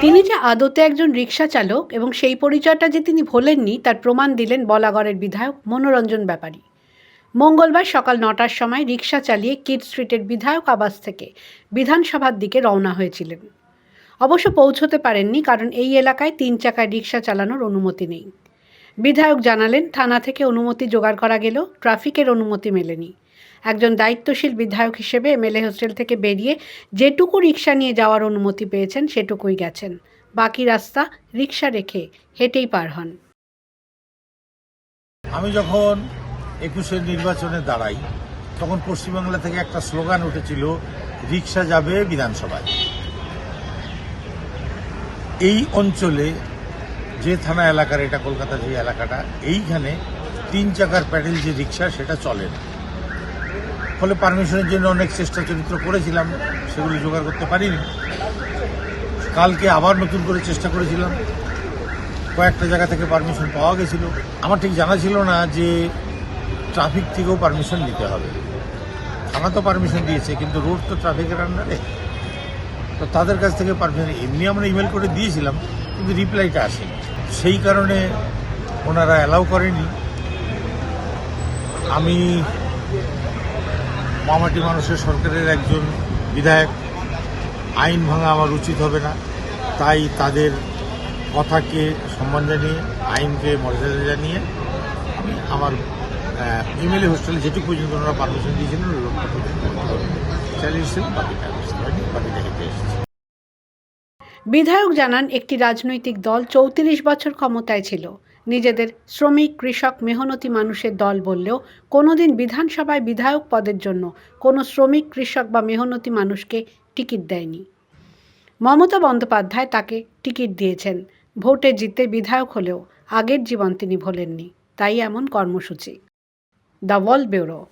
তিনি যে আদতে একজন রিক্সা চালক এবং সেই পরিচয়টা যে তিনি ভোলেননি, তার প্রমাণ দিলেন বলাগড়ের বিধায়ক মনোরঞ্জন ব্যাপারী। মঙ্গলবার সকাল নটার সময় রিক্সা চালিয়ে কিড স্ট্রিটের বিধায়ক আবাস থেকে বিধানসভার দিকে রওনা হয়েছিলেন। অবশ্য পৌঁছতে পারেননি, কারণ এই এলাকায় তিন চাকায় রিক্সা চালানোর অনুমতি নেই। বিধায়ক জানালেন, থানা থেকে অনুমতি জোগাড় করা গেলেও ট্রাফিকের অনুমতি মেলেনি। একজন দায়িত্বশীল বিধায়ক হিসেবে এমএলএ হোস্টেল থেকে বেরিয়ে যেটুকু রিক্সা নিয়ে যাওয়ার অনুমতি পেয়েছেন, সেটুকুই গেছেন। বাকি রাস্তা রিক্সা রেখে হেঁটেই পার হন। আমি যখন একুশের নির্বাচনে দাঁড়াই, তখন পশ্চিমবাংলা থেকে একটা স্লোগান উঠেছিল রিক্সা যাবে বিধানসভায়। এই অঞ্চলে যে থানা এলাকার, এটা কলকাতা যে এলাকাটা, এইখানে তিন চাকার প্যাডেল যে রিক্সা সেটা চলে না। ফলে পারমিশনের জন্য অনেক চেষ্টা চরিত্র করেছিলাম, সেগুলো জোগাড় করতে পারিনি। কালকে আবার নতুন করে চেষ্টা করেছিলাম। কয়েকটা জায়গা থেকে পারমিশন পাওয়া গেছিল। আমার ঠিক জানা ছিল না যে ট্রাফিক থেকেও পারমিশন নিতে হবে। থানা তো পারমিশন দিয়েছে, কিন্তু রোড তো ট্রাফিকের আন্ডারে। তো তাদের কাছ থেকে পারমিশন, এমনি আমরা ইমেল করে দিয়েছিলাম, কিন্তু রিপ্লাইটা আসেনি। সেই কারণে ওনারা অ্যালাউ করেনি। আমি মামাটি মানুষের সরকারের একজন বিধায়ক, আইন ভাঙা আমার উচিত হবে না। তাই তাদের কথাকে সম্মান জানিয়ে, আইনকে মর্যাদা জানিয়ে আমি আমার ইমেলে হোস্টেলে যেটুকু পর্যন্ত ওনারা পারমিশন দিয়েছিলেন লোকটা পর্যন্ত চালিয়ে এসেছিলাম বাকিটা বাকিটা এসেছি। বিধায়ক জানান, একটি রাজনৈতিক দল চৌত্রিশ বছর ক্ষমতায় ছিল। নিজেদের শ্রমিক, কৃষক, মেহনতি মানুষের দল বললেও কোনোদিন বিধানসভায় বিধায়ক পদের জন্য কোনো শ্রমিক, কৃষক বা মেহনতি মানুষকে টিকিট দেয়নি। মমতা বন্দ্যোপাধ্যায় তাকে টিকিট দিয়েছেন। ভোটে জিতে বিধায়ক হলেও আগের জীবন তিনি ভোলেননি। তাই এমন কর্মসূচি। The wall bureau.